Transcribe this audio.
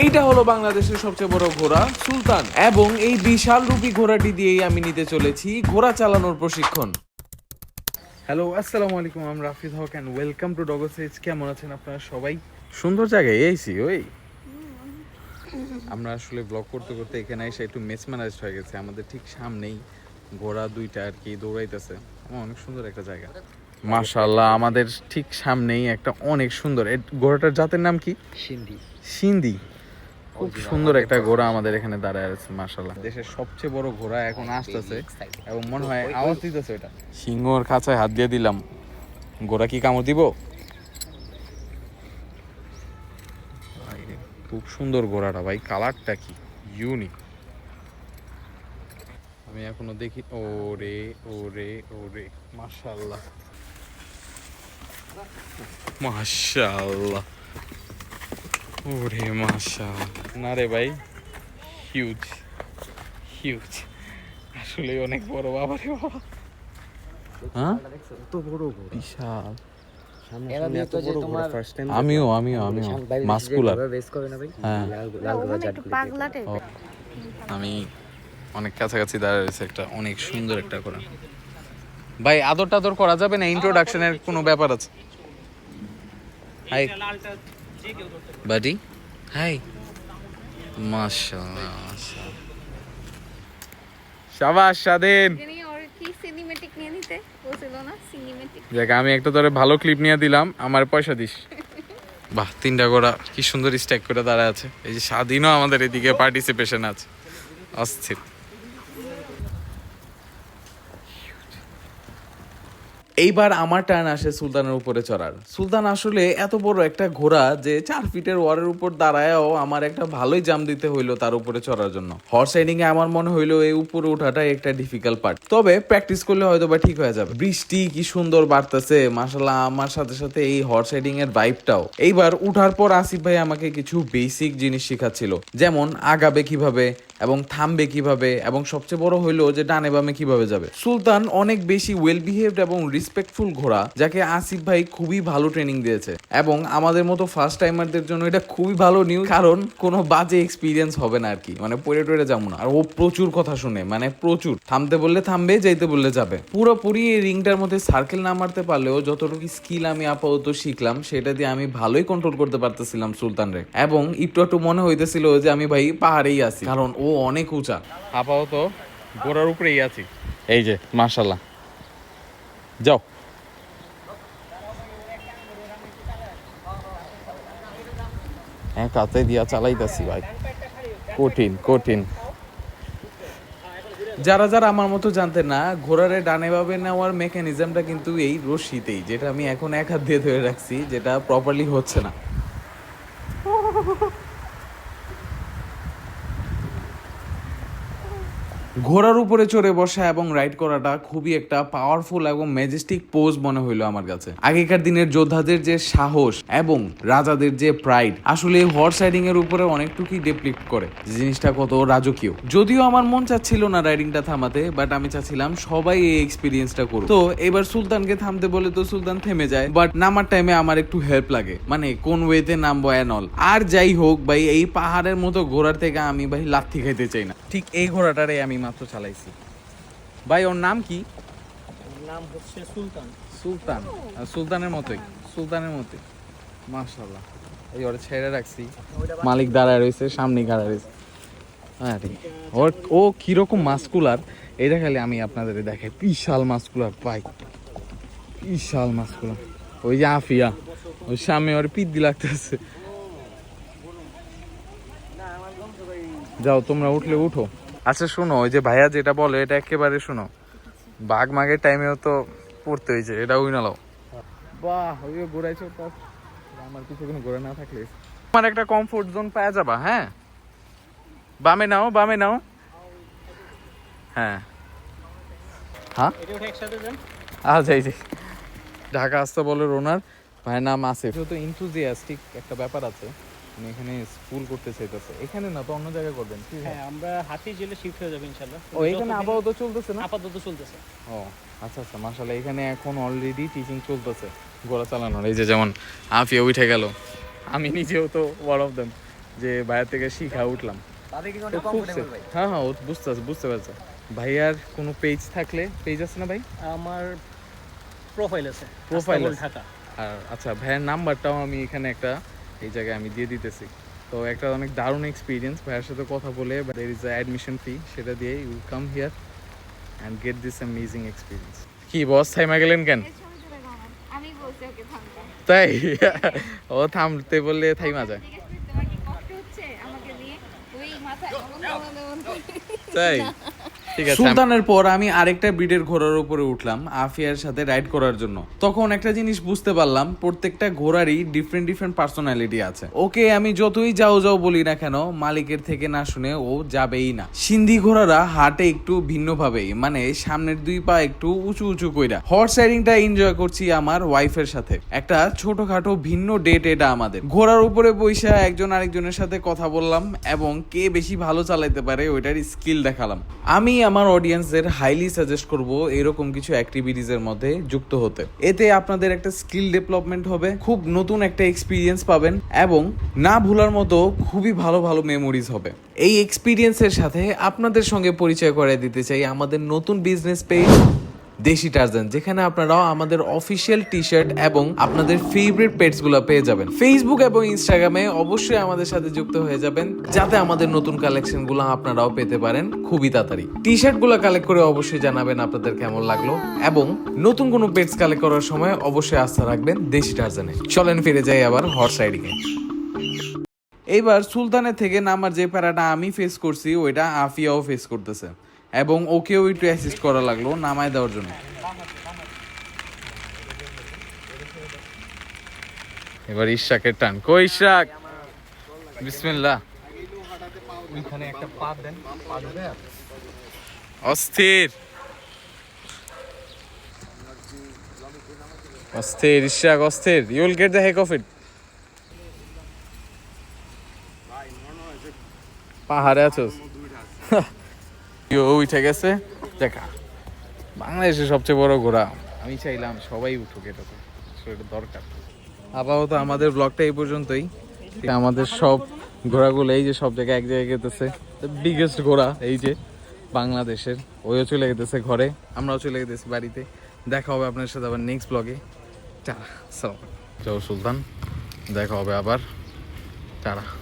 এইটা হলো বাংলাদেশের সবচেয়ে বড় ঘোড়া সুলতান। এবং এই বিশাল রূপী ঘোড়াটি দিয়েই আমি নিতে চলেছি ঘোড়া চালানোর প্রশিক্ষণ। হ্যালো আসসালামু আলাইকুম আমি Rafid Haque and welcome to ডগোসেজ কেমন আছেন আপনারা সবাই? সুন্দর জায়গায় এইছি ওই। আমরা আসলে ব্লগ করতে করতে এখানে এসে একটু মেসমানাইজড হয়ে গেছে। আমাদের ঠিক সামনেই ঘোড়া দুইটা আর কি দৌড়াইতেছে। অনেক সুন্দর একটা জায়গা। মাশাল্লাহ আমাদের ঠিক সামনেই একটা অনেক সুন্দর। ঘোড়াটার জাতের নাম কি? সিন্ধি। সিন্ধি। খুব সুন্দর একটা ঘোড়া আমাদের এখানে দাঁড়ায় আছে মাশাল্লাহ দেশের সবচেয়ে বড় ঘোড়া এখন আসতেছে এবং মনে হয় আওয়াজ দিতেছে এটা সিংহর খাঁচায় হাত দিয়ে দিলাম। ঘোড়া কি কামড় দিব? খুব সুন্দর ঘোড়াটা ভাই কালারটা কি ইউনিক আমি এখনও দেখি ওরে ওরে ওরে মাশাল্লাহ মাশাল্লাহ ওরে মাশাল্লাহ না রে ভাই হিউজ হিউজ আসলে অনেক বড় বাবা রে বাবা। হ্যাঁ? বড় বিশাল। তো যে বড় ঘোড়া তোমার- ফার্স্ট টাইম আমিও আমিও আমিও। মাস্কুলার। হ্যাঁ। আমি অনেক কাছাকাছি দাঁড়িয়ে রয়েছে একটা অনেক সুন্দর একটা করা। ভাই আদর টাদর করা যাবে না? ইন্ট্রোডাকশনের কোনো ব্যাপার আছে? Hi buddy? হাই। মাশাআল্লাহ। শাবাশ স্বাধীন। দেখ আমি একটা তোরে ভালো ক্লিপ নিয়ে দিলাম আমার পয়সা দিস। বাহ তিনটা গোড়া কি সুন্দর স্ট্যাক করে দাঁড়ায় আছে। এই যে স্বাধীনও আমাদের এদিকে পার্টিসিপেশন আছে। অস্থির। এইবার আমার টার্ন আসে সুলতানের উপরে চড়ার। সুলতান আসলে এত বড় একটা ঘোড়া যে চার ফিটের ওয়ারের উপর দাঁড়ায়ও আমার একটা ভালোই জাম দিতে হইল তার উপরে চড়ার জন্য। হর্স রাইডিং এ আমার মনে হইল এই উপরে ওঠাটা একটা ডিফিকাল্ট পার্ট তবে প্র্যাকটিস করলে হয়তো বা ঠিক হয়ে যাবে। বৃষ্টি কি সুন্দর বাড়তেছে মাসাল্লাহ আমার সাথে সাথে এই হর্স রাইডিং এর ভাইবটাও এইবার উঠার পর আসিফ ভাই আমাকে কিছু বেসিক জিনিস শেখাচ্ছিল, যেমন আগাবে কীভাবে এবং থামবে কীভাবে, এবং সবচেয়ে বড় হইল যে ডানে বামে কীভাবে যাবে। সুলতান অনেক বেশি ওয়েল বিহেভড এবং রেসপেক্টফুল ঘোড়া, যাকে আসিফ ভাই খুবই ভালো ট্রেনিং দিয়েছে। এবং আমাদের মতো ফার্স্ট টাইমারদের জন্য এটা খুবই ভালো নিউজ কারণ কোনো বাজে এক্সপিরিয়েন্স হবে না আর কি মানে পড়ে টড়ে যাব না। আর ও প্রচুর কথা শুনে মানে প্রচুর। থামতে বললে থামবে, যাইতে বললে যাবে। পুরোপুরি এই রিংটার মধ্যে সার্কেল না মারতে পারলেও যতটুকু স্কিল আমি আপাতত শিখলাম, সেটা দিয়ে আমি ভালোই কন্ট্রোল করতে পারতেছিলাম সুলতান রে এবং একটু একটু মনে হইতেছিল যে আমি ভাই পাহাড়েই আছি। কারণ ও অনেক উঁচা। আপাতত গোড়ার উপরেই আছি। এই যে মার্শাল্লাহ যাও। হ্যাঁ কাতে দিয়া চালাইতাছি ভাই। কঠিন কঠিন। যারা যারা আমার মতো জানতেন না ঘোড়ারে ডানে ভাবে নেওয়ার মেকানিজমটা কিন্তু এই রশিতেই যেটা আমি এখন এক হাত দিয়ে ধরে রাখছি যেটা প্রপারলি হচ্ছে না। ঘোড়ার উপরে চড়ে বসা এবং রাইড করাটা খুবই একটা পাওয়ারফুল এবং ম্যাজেস্টিক পোজ মনে হইল আমার কাছে। আগেকার দিনের যোদ্ধাদের যে সাহস এবং রাজাদের যে প্রাইড আসলে হর্স রাইডিং এর উপরে অনেকটুকুই ডেপ্লিক্ট করে। জিনিসটা কত রাজকীয়। যদিও আমার মন চাচ্ছিল না রাইডিংটা থামাতে বাট আমি চাচ্ছিলাম সবাই এই এক্সপিরিয়েন্সটা করুক। তো এবার সুলতানকে থামতে বলে তো সুলতান থেমে যায় বাট নামার টাইমে আমার একটু হেল্প লাগে। মানে কোন ওয়েতে নামবো অ্যান অল আর যাই হোক ভাই, এই পাহাড়ের মতো ঘোড়ার থেকে আমি ভাই লাথি খাইতে চাই না। ঠিক এই ঘোড়াটারে আমি মাত্র চালাইছি। ভাই ওর নাম কি? নাম হচ্ছে সুলতান। সুলতান। সুলতানের মতোই সুলতানের মতোই। মাশাল্লাহ এই ওরা ছেড়ে রাখছি। মালিক দাঁড়ায় রয়েছে সামনেই দাঁড়ায় রয়েছে। আরে ওর ও কীরকম মাস্কুলার এটা খালি আমি আপনাদের দেখাই। বিশাল মাস্কুলার পাই বিশাল মাস্কুলার। ওই যে আফিয়া ওই সামনে ওর পিদ্দি লাগতেছে। যাও তোমরা উঠলে উঠো। আচ্ছা শোনো ওই যে ভাইয়া যেটা বলে এটা একেবারে শোনো। বাঘ মাগের টাইমেও তো পড়তে হয়েছে এটা ওই নালাও বাহ ওই ঘোরাইছো তো আমার কিছু কোনো ঘোরা না থাকলে। আমার একটা কমফোর্ট জোন পাওয়া যাবা হ্যাঁ? বামে নাও বামে নাও। হ্যাঁ। হ্যাঁ? আচ্ছা এই যে ঢাকা আসতে বলে রোনার ভাইয়ের নাম আসিফ। যেহেতু ইনথুজিয়াস্টিক একটা ব্যাপার আছে। উনি এখানে স্কুল করতে চাইতেছে। এখানে না তো অন্য জায়গায় করবেন? হ্যাঁ আমরা হাতি জেলে শিফট হয়ে যাব ইনশাল্লাহ। ও এখানে আপাতত চলতেছে না? আপাতত চলতেছে। ও আচ্ছা আচ্ছা মাশাল্লাহ এখানে এখন অলরেডি টিচিং চলতেছে ঘোড়া চালানোর। এই যে যেমন আফিয়া উঠে গেল আমি নিজেও তো ওয়ার অফ দেম যে বাইরে থেকে শিখা উঠলাম। হ্যাঁ হ্যাঁ ও বুঝতে পারছি বুঝতে পারছি। ভাইয়ার কোনো পেজ থাকলে পেজ আছে না ভাই? আমার প্রোফাইল আছে আছে। ঢাকা। আর আচ্ছা ভাইয়ের নাম্বারটাও আমি এখানে একটা এই জায়গায় আমি দিয়ে দিতেছি। তো একটা অনেক দারুণ এক্সপিরিয়েন্স ভাইয়ের সাথে কথা বলে দের ইজ অ্যাডমিশন ফি সেটা দিয়ে you come here and get this amazing experience কি বস থাইমা গেলেন কেন? তাই? ও থামতে বললে থাইমা যায়। তাই? সুলতানের পর আমি আরেকটা ব্রিডের ঘোড়ার উপরে উঠলাম আফিয়ার সাথে রাইড করার জন্য। তখন একটা জিনিস বুঝতে পারলাম, প্রত্যেকটা ঘোড়ারই ডিফারেন্ট ডিফারেন্ট পার্সোনালিটি আছে। ওকে আমি যতই যাও যাও বলি না কেন, মালিকের থেকে না শুনে ও যাবেই না। সিন্ধি ঘোড়ারা হাটে একটু ভিন্নভাবেই মানে সামনের দুই পা একটু উঁচু উঁচু কইরা। হর্স রাইডিংটা এনজয় করছি আমার ওয়াইফের সাথে। একটা ছোটখাটো ভিন্ন ডেট এটা আমাদের। ঘোড়ার উপরে বৈশা একজন আরেকজনের সাথে কথা বললাম এবং কে বেশি ভালো চালাইতে পারে ওইটার স্কিল দেখালাম। আমি আমার অডিয়েন্সদের হাইলি সাজেস্ট করব এরকম কিছু অ্যাক্টিভিটিজের মধ্যে যুক্ত হতে। এতে আপনাদের একটা স্কিল ডেভেলপমেন্ট হবে, খুব নতুন একটা এক্সপিরিয়েন্স পাবেন এবং না ভুলার মতো খুবই ভালো ভালো মেমোরিজ হবে। এই এক্সপিরিয়েন্সের সাথে আপনাদের সঙ্গে পরিচয় করে দিতে চাই আমাদের নতুন বিজনেস পেজ দেশি টার্জান, যেখানে আপনারাও আমাদের অফিসিয়াল টি শার্ট এবং আপনাদের ফেভারিট পেটসগুলো পেয়ে যাবেন। ফেসবুক এবং ইনস্টাগ্রামে অবশ্যই আমাদের সাথে যুক্ত হয়ে যাবেন, যাতে আমাদের নতুন কালেকশনগুলো আপনারাও পেতে পারেন খুবই তাড়াতাড়ি। টি শার্টগুলো কালেক্ট করে অবশ্যই জানাবেন আপনাদের কেমন লাগল এবং নতুন কোনো পেটস কালেক্ট করার সময় অবশ্যই আস্থা রাখবেন দেশি টার্জানে। চলেন ফিরে যাই আবার হর্স রাইডিং এ। এইবার সুলতানের থেকে নামার যে প্যারাটা আমি ফেস করছি, ওইটা আফিয়াও ফেস করতেছে। এবং ওকেও একটু অ্যাসিস্ট করা লাগল নামায় দেওয়ার জন্য। এবার ইশাকের টান। কই ইশাক? বিসমিল্লাহ। ওইখানে একটা পা দেন পা দিলে অস্থির। অস্থির ইশাক অস্থির। You will get the heck of it পাহাড়ে আছোস। ইউ উঠে গেছে। দেখা। বাংলাদেশের সবচেয়ে বড় ঘোড়া। আমি চাইলাম সবাই উঠুক এটাতে। এটা দরকার। আপাতত আমাদের ব্লগটা এই পর্যন্তই। আমাদের সব ঘোড়াগুলো, এই যে সব জায়গায় এক জায়গায় গেতেছে। বিগেস্ট ঘোড়া, এই যে বাংলাদেশের। ওইও চলে গেতেছে ঘরে। আমরাও চলে গেতেছি বাড়িতে। দেখা হবে আপনার সাথে আবার নেক্সট ব্লগে টাটা, সালাম সুলতান। দেখা হবে আবার। টাটা।